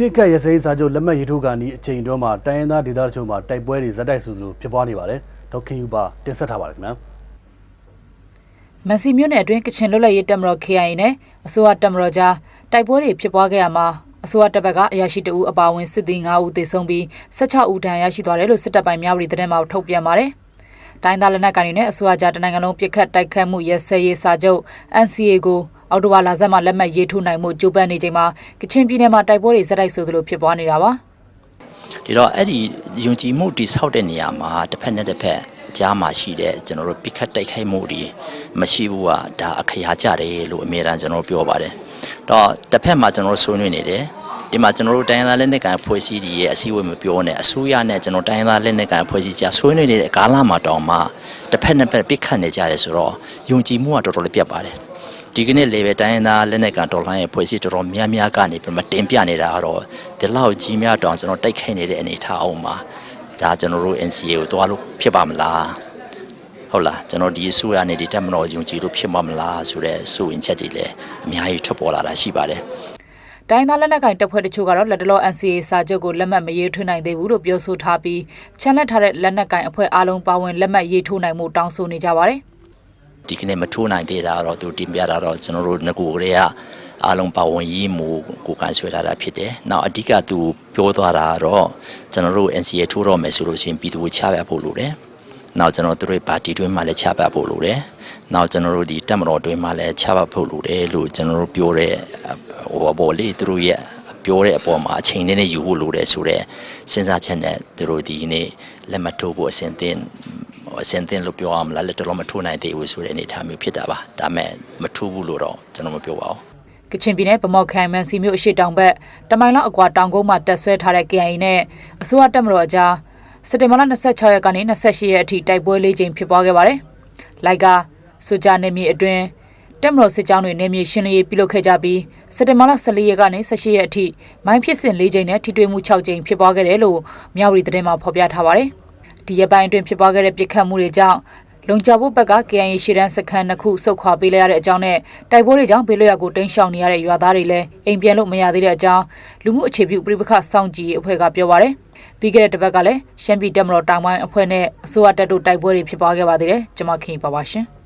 ပြစ်ကတ်ရစဲစာချုပ်လက်မှတ်ရေးထိုးကန်ဒီအချိန်တွင်းမှာတိုင်းရင်းသားဒေသတချို့မှာတိုက်ပွဲတွေဇက်တိုက်ဆိုသလိုဖြစ်ပွားနေပါတယ်ဒေါက်ခင်ယူပါတင်ဆက်ထားပါတယ်ခင်ဗျာမန်စီမြို့နယ်အတွင်းကချင်လွတ်လပ်ရေးတပ်မတော် KIA နဲ့အစိုးရတပ်မတော်ကြားတိုက်ပွဲတွေဖြစ်ပွားခဲ့ရမှာအစိုးရတပ်ဘက်ကအရာရှိတအူအပါအဝင်စစ်သည်9ဦးသေဆုံးပြီး16ဦးဒဏ်ရာရရှိသွားတယ်လို့စစ်တပ်ပိုင်းများဝတီသတင်းမှာထုတ်ပြန်ပါတယ်။တိုင်းသားလက်နက်ကိုင်တွေနဲ့အစိုးရကြားတနိုင်ငံလုံးပြစ်ခတ်တိုက်ခတ်မှုရဲစဲရေးစာချုပ် NCA ကို အော်တိုဝါလာဇက်မှာလက်မှတ်ရေးထိုးနိုင်မှုကြိုးပမ်းနေချိန်မှာကချင်ပြည်နယ်မှာတိုက်ပွဲတွေဇက်တိုက်ဆိုသလိုဖြစ်ပွားနေတာပါ။ဒီတော့အဲ့ဒီယုံကြည်မှုတိဆောက်တဲ့နေရာမှာတစ်ဖက်နဲ့တစ်ဖက်အကြားမှာရှိတဲ့ကျွန်တော်တို့ပြစ်ခတ်တိုက်ခိုက်မှုတွေမရှိဘူးကဒါအခရာကြတယ်လို့အမြဲတမ်းကျွန်တော်ပြောပါတယ်။တော့တစ်ဖက်မှာကျွန်တော်တို့ဆွေးနွေးနေတယ်။ဒီမှာကျွန်တော်တို့တိုင်းရင်းသားလက်နက်ကိုင်ဖွဲ့စည်းတွေရဲ့အစည်းအဝေးမပြောနဲ့အစိုးရနဲ့ကျွန်တော်တိုင်းရင်းသားလက်နက်ကိုင်ဖွဲ့စည်းကြဆွေးနွေးနေတဲ့ကာလမှာတောင်မှတစ်ဖက်နဲ့တစ်ဖက်ပြစ်ခတ်နေကြတယ်ဆိုတော့ယုံကြည်မှုကတော်တော်လေးပြတ်ပါတယ်။ ဒီကနေ့လေပဲတိုင်းရင်းသားလက်နက်ကန်တော်လှန်ရေးဖွဲ့စည်းတော်တော်များများကနေပြမတင်ပြနေတာကတော့ဒီလောက်ကြီးများတောင်ကျွန်တော်တိုက်ခိုက်နေတဲ့အနေအထားအောင်မှာဒါကျွန်တော်တို့ NCA ကိုတွားလို့ဖြစ်ပါမလားဟုတ်လားကျွန်တော်ဒီအစိုးရနဲ့ဒီတက်မတော်ယုံကြည်လို့ဖြစ်မှာမလားဆိုတဲ့စိုးရင်ချက်တွေလည်းအများကြီးထွက်ပေါ်လာတာရှိပါတယ်တိုင်းသားလက်နက်ကိုင်တပ်ဖွဲ့တချို့ကတော့လက်တလော NCA စာချုပ်ကိုလက်မှတ်မရေးထွေးနိုင်သေးဘူးလို့ပြောဆိုထားပြီးချန်လက်ထားတဲ့လက်နက်ကိုင်အဖွဲ့အားလုံးပါဝင်လက်မှတ်ရေးထိုးနိုင်မှုတောင်းဆိုနေကြပါတယ်။ ဒီကနေ့မထိုးနိုင်သေးတာတော့သူတင်ပြတာတော့ကျွန်တော်တို့ငကူကလေးကအားလုံးပါဝင်ရေးမူကိုကန်ဆွဲထားတာဖြစ်တယ်။နောက်အဓိကသူပြောသွားတာကတော့ကျွန်တော်တို့ NCA ထိုးတော့မယ်ဆိုလို့ရှိရင်ပြည်သူကိုချပြဖို့လိုတယ်။နောက်ကျွန်တော်တို့ပါတီတွင်းမှာလည်းချပြဖို့လိုတယ်။နောက်ကျွန်တော်တို့ဒီတက်မတော်တွင်းမှာလည်းချပြဖို့လိုတယ်လို့ကျွန်တော်တို့ပြောတဲ့ဟိုဘောလေးသူတို့ရဲ့ပြောတဲ့အပေါ်မှာအချိန်နဲ့နဲ့ယူဖို့လိုတယ်ဆိုတော့စဉ်းစားချက်နဲ့သူတို့ဒီနေ့လက်မှတ်ထိုးဖို့အစဉ်သင်း အစင်တင်လို့ပြောအောင်မလားလက်တော်မထိုးနိုင်သေးဘူးဆိုတဲ့အနေအထားမျိုးဖြစ်တာပါဒါမဲ့မထိုးဘူးလို့တော့ကျွန်တော်မပြောပါဘူးကချင်ပြည်နယ်ဗမော်ခိုင်မန်စီမြို့အရှိတောင်ဘက်တမိုင်လောက်အကွာတောင်ကုန်းမှာတက်ဆွဲထားတဲ့ KIA နဲ့အစိုးရတပ်မတော်အကြားစက်တင်ဘာလ26ရက်ကနေ28ရက်အထိတိုက်ပွဲလေးကြိမ်ဖြစ်ပွားခဲ့ပါတယ်။လိုက်ကစူဂျာနေမြေအတွင်းတက်မတော်စစ်ကြောင်းတွေနေမြေရှင်းလင်းရေးပြုလုပ်ခဲ့ကြပြီးစက်တင်ဘာလ14ရက်ကနေ18ရက်အထိမိုင်းဖြစ်စဉ်၄ကြိမ်နဲ့ထိတွေ့မှု6ကြိမ်ဖြစ်ပွားခဲ့တယ်လို့မြောက်ရီသတင်းမှာဖော်ပြထားပါတယ်။ ဒီရက်ပိုင်းအတွင်းဖြစ်ပွားခဲ့တဲ့ပြစ်ခတ်မှုတွေကြောင့်လုံခြုံဖို့ဘက်က KIA ရှေ့တန်းစခန်းနှစ်ခုစုခွာပေးလိုက်ရတဲ့အကြောင်းနဲ့တိုက်ပွဲတွေကြောင့်ဘေးလွတ်ရာကိုတိမ်းရှောင်နေရတဲ့ရွာသားတွေလည်းအိမ်ပြန်လို့မရသေးတဲ့အကြောင်းလူမှုအခြေပြုပြိပခစောင့်ကြည့်ရေးအဖွဲ့ကပြောပါရယ်ပြီးခဲ့တဲ့တစ်ပတ်ကလည်းရှမ်းပြည်တပ်မတော်တောင်ပိုင်းအဖွဲ့နဲ့အစိုးရတပ်တို့တိုက်ပွဲတွေဖြစ်ပွားခဲ့ပါသေးတယ်ကျွန်မခင်ပါပါရှင်